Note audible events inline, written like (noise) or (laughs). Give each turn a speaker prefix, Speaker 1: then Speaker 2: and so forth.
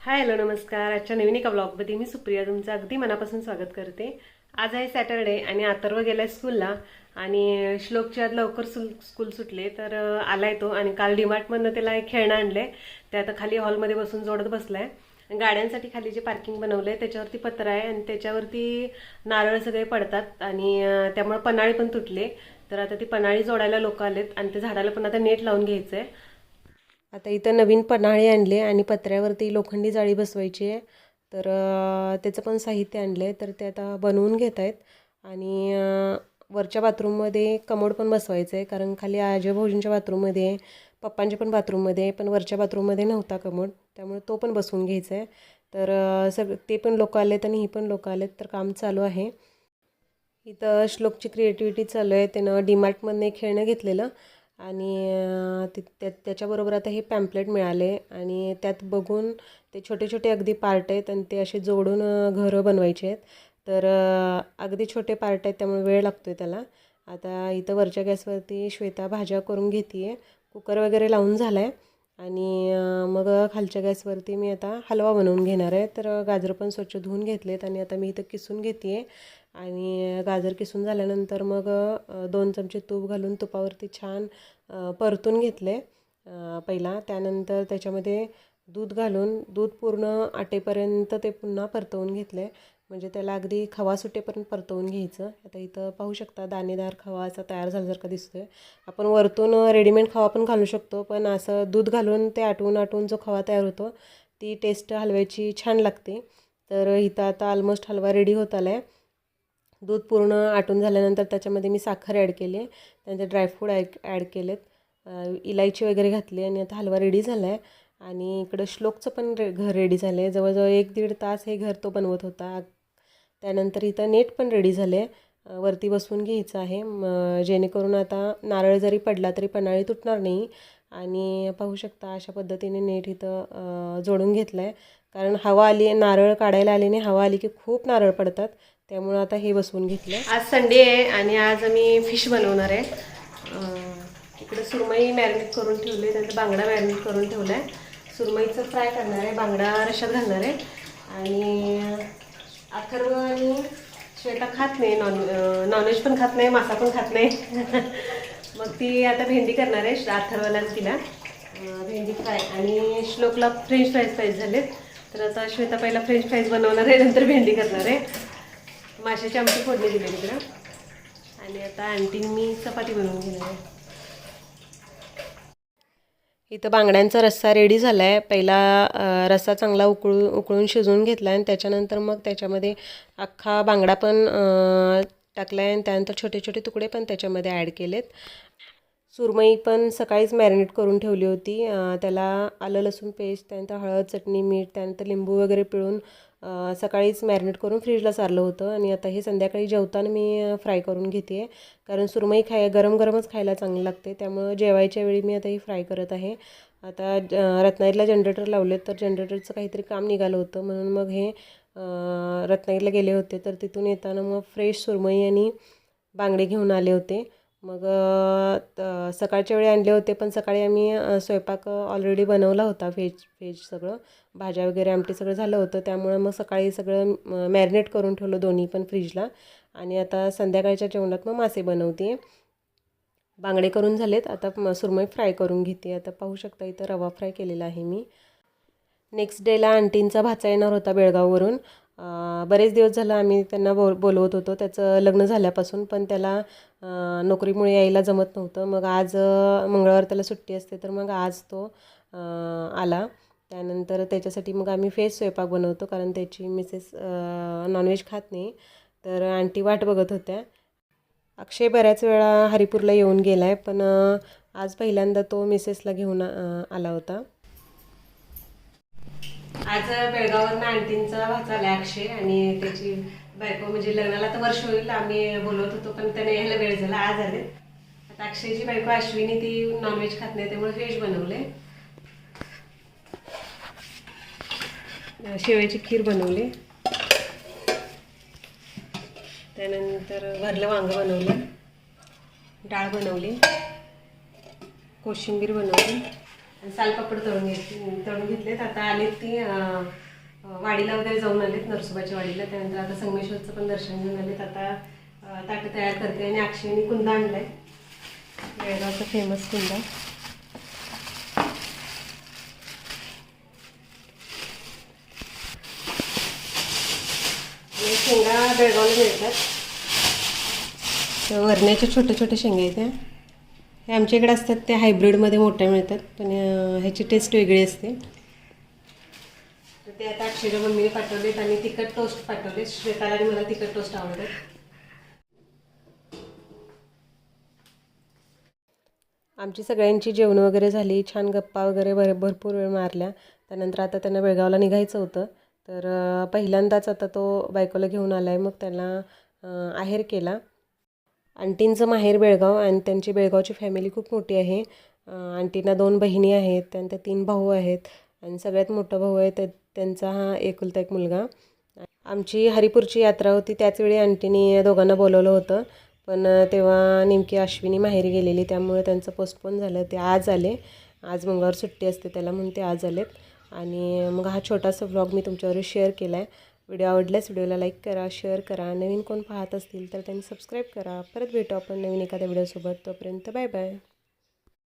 Speaker 1: Hi hello नमस्कार. आजच्या नवीन एका ब्लॉगमध्ये मी सुप्रिया तुमचं अगदी मनापासून स्वागत करते. आज आहे सॅटरडे आणि अथर्व गेलाय स्कूलला आणि श्लोकची आज लवकर स्कूल स्कूल सुटले तर आलाय तो आणि काल डीमार्टमधनं त्याला एक खेळणं आहे ते आता खाली हॉलमध्ये बसून जोडत बसलाय. गाड्यांसाठी खाली जे पार्किंग बनवलंय त्याच्यावरती पत्र आहे आणि त्याच्यावरती नारळ सगळे पडतात आणि त्यामुळे पन्हाळी पण तुटले. तर आता ती पन्हाळी जोडायला लोक आलेत आणि त्या झाडाला पण आता नेट लावून घ्यायचं आहे आता इथं नवीन पन्हाळे आणले आणि पत्र्यावरती लोखंडी जाळी बसवायची आहे. तर त्याचं पण साहित्य आणलं आहे तर ते आता बनवून घेत आहेत. आणि वरच्या बाथरूममध्ये कमोड पण बसवायचं आहे. कारण खाली आजय भाऊजींच्या बाथरूममध्ये आहे पप्पांच्या पण बाथरूममध्ये आहे पण वरच्या बाथरूममध्ये नव्हता कमोड. त्यामुळे तो पण बसवून घ्यायचा आहे. तर सग ते पण लोक आलेत आणि ही पण लोक आलेत. तर काम चालू आहे. इथं श्लोकची क्रिएटिव्हिटी चालू आहे. त्यानं डीमार्टमधनं एक खेळणं घेतलेलं. आणि ति त्या त्याच्याबरोबर आता हे पॅम्पलेट मिळाले आणि त्यात बघून ते छोटे छोटे अगदी पार्ट आहेत आणि ते असे जोडून घरं बनवायचे आहेत. तर अगदी छोटे पार्ट आहेत त्यामुळे वेळ लागतो आहे त्याला. आता इथं वरच्या गॅसवरती श्वेता भाज्या करून घेते आहे कुकर वगैरे लावून झाला आहे आणि मग खालच्या गॅसवरती मी आता हलवा बनवून घेणार आहे. तर गाजर पण स्वच्छ धुवून घेतलेत आणि आता मी इथं किसून घेते आहे आणि गाजर किसून झाल्यानंतर मग दोन चमचे तूप घालून तुपावरती छान परतून घेतले पहिला. त्यानंतर त्याच्यामध्ये दूध घालून दूध पूर्ण आटेपर्यंत ते पुन्हा परतवून घेतले म्हणजे त्याला अगदी खवा सुटेपर्यंत परतवून घ्यायचं. आता इथं पाहू शकता दाणेदार खवा असा तयार झाल्यासारखा दिसतोय. आपण वरतून रेडीमेड खवा पण घालू शकतो पण असं दूध घालून ते आटवून आटवून जो खवा तयार होतो ती टेस्ट हलव्याची छान लागते. तर इथं आता ऑलमोस्ट हलवा रेडी होत आला आहे दूध पूर्ण आटून झाल्यानंतर त्याच्यामध्ये मी साखर ॲड केली. आहे त्यानंतर ड्रायफ्रूट ॲड ॲड केलेत. इलायची वगैरे घातली आणि आता हलवा रेडी झाला आहे आणि इकडं श्लोकचं पण रे घर रेडी झालं आहे जवळजवळ एक दीड तास हे घर तो बनवत होता. त्यानंतर इथं नेट पण रेडी झाले वरती बसवून घ्यायचं आहे. म जेणेकरून आता नारळ जरी पडला तरी पन्हाळी तुटणार नाही. आणि पाहू शकता अशा पद्धतीने नेट इथं जोडून घेतलं आहे कारण हवा आली नारळ काढायला आल्याने हवा आली की खूप नारळ पडतात. त्यामुळं आता हे बसवून घेतलं आज संडे आहे आणि आज आम्ही फिश बनवणार आहे. इकडं इकडे सुरमई मॅरिनेट करून ठेवली त्यानंतर बांगडा मॅरिनेट करून ठेवला आहे सुरमईचं फ्राय करणार आहे बांगडा रशात घालणार आहे. आणि अथर्व आणि श्वेता खात नाही नॉन नॉनव्हेज पण खात नाही मासा पण खात नाही. (laughs) मग ती आता भेंडी करणार आहे अथर्वला तिला. भेंडी फ्राय आणि श्लोकला फ्रेंच फ्राईज पाहिजे झालेत. तर आता श्वेता पहिला फ्रेंच फ्राईज बनवणार आहे नंतर भेंडी करणार आहे. माशाची आमची फोडणी दिली तिकडं आणि आता आणखीन मी चपाती बनवून घेणार आहे. इथं बांगड्यांचा रस्सा रेडी झाला आहे पहिला रस्सा चांगला उकळू उकळून शिजवून घेतला आहे आणि त्याच्यानंतर मग त्याच्यामध्ये अख्खा बांगडा पण टाकला आहे आणि त्यानंतर छोटे छोटे तुकडे पण त्याच्यामध्ये ॲड केलेत. सुरमई पण सकाळीच मॅरिनेट करून ठेवली होती. त्याला आलं लसूण पेस्ट त्यानंतर हळद चटणी मीठ त्यानंतर लिंबू वगैरे पिळून सकाळीच मॅरिनेट करून फ्रीजला सारलं होतं आणि आता हे संध्याकाळी जेवताना मी फ्राय करून घेते आहे कारण सुरमई खाय गरम गरमच खायला चांगली लागते त्यामुळं जेवायच्या वेळी मी आता ही फ्राय करत आहे. आता रत्नागिरीला जनरेटर लावलेत तर जनरेटरचं काहीतरी काम निघालं होतं. म्हणून मग हे रत्नागिरीला गेले होते. तर तिथून येताना मग फ्रेश सुरमई आणि बांगडे घेऊन आले होते. मग सकाळच्या वेळी आणले होते. पण सकाळी आम्ही स्वयंपाक ऑलरेडी बनवला होता व्हेज व्हेज सगळं. भाज्या वगैरे आमटी सगळं झालं होतं. त्यामुळे मग सकाळी सगळं मॅरिनेट करून ठेवलं दोन्ही पण फ्रीजला आणि आता संध्याकाळच्या जेवणात मग मासे बनवते. बांगडे करून झालेत. आता म- सुरमई फ्राय करून घेते. आता पाहू शकता इथं रवा फ्राय केलेला आहे मी. नेक्स्ट डेला आंटींचा भाचा येणार होता बेळगाववरून. बरेच दिवस झालं आम्ही त्यांना बोल बोलवत होतो. त्याचं लग्न झाल्यापासून पण त्याला नोकरीमुळे यायला जमत नव्हतं. मग आज मंगळवार त्याला सुट्टी असते तर मग आज तो आला. त्यानंतर त्याच्यासाठी मग आम्ही फेस स्वयंपाक बनवतो कारण त्याची मिसेस नॉनव्हेज खात नाही. तर आंटी वाट बघत होत्या. अक्षय बऱ्याच वेळा हरिपूरला येऊन गेला आहे पण आज पहिल्यांदा तो मिसेसला घेऊन आला होता. आज बेळगाववरनं आंटींचा भाचा आला अक्षय आणि त्याची बायको म्हणजे लग्नाला तर वर्ष होईल आम्ही बोलवत होतो पण त्याने यायला वेळ झाला आज आले आता अक्षयची बायको अश्विनी ती नॉनव्हेज खात नाही त्यामुळे व्हेज बनवले शेवयाची खीर बनवली. त्यानंतर भरलं वांगं बनवलं. डाळ बनवली. कोशिंबीर बनवली. आणि सालपापड तळून घेतली तळून घेतलेत. आता आलेत ती वाडीला वगैरे जाऊन आलेत नरसोबाच्या वाडीला. त्यानंतर आता संगमेश्वरचं पण दर्शन घेऊन आलेत. आता ताटं तयार करते आणि अक्षयने कुंदा आणलाय. बेळगावचा फेमस कुंदा आणि शेंगा बेळगावला मिळतात तर वरण्याचे छोटे छोटे शेंगा आहेत. हे. आमच्या इकडे असतात ते हायब्रिडमध्ये मोठ्या मिळतात पण ह्याची टेस्ट वेगळी असते. तर ते आता अक्षयच्या मम्मीने पाठवलेत आणि तिखट टोस्ट पाठवले श्वेताला आणि मला तिखट टोस्ट आवडतात आमची सगळ्यांची जेवण वगैरे झाली छान गप्पा वगैरे भर भरपूर वेळ मारल्या. त्यानंतर आता त्यांना बेळगावला निघायचं होतं. तर पहिल्यांदाच आता तो बायकोला घेऊन आला आहे मग त्याला आहेर केला. आंटींचं माहेर बेळगाव आणि त्यांची बेळगावची फॅमिली खूप मोठी आहे. आंटींना दोन बहिणी आहेत त्यानंतर तीन भाऊ आहेत आणि सगळ्यात मोठा भाऊ आहे त्या त्यांचा हा एकुलता एक मुलगा. आमची हरिपूरची यात्रा होती. त्याचवेळी आंटीने या दोघांना बोलवलं होतं. पण तेव्हा नेमकी अश्विनी माहेरी गेलेली. त्यामुळे त्यांचं पोस्टपोन झालं. ते आज आले. आज मंगळवार सुट्टी असते त्याला म्हणून ते आज आलेत. आणि मग हा छोटासा व्लॉग मी तुमच्यावर शेअर केला आहे व्हिडिओ आवडल्यास व्हिडिओला लाईक करा शेअर करा. नवीन कोण पाहत असतील तर त्यांनी सबस्क्राईब करा. परत भेटू आपण नवीन एखाद्या व्हिडिओसोबत तोपर्यंत बाय बाय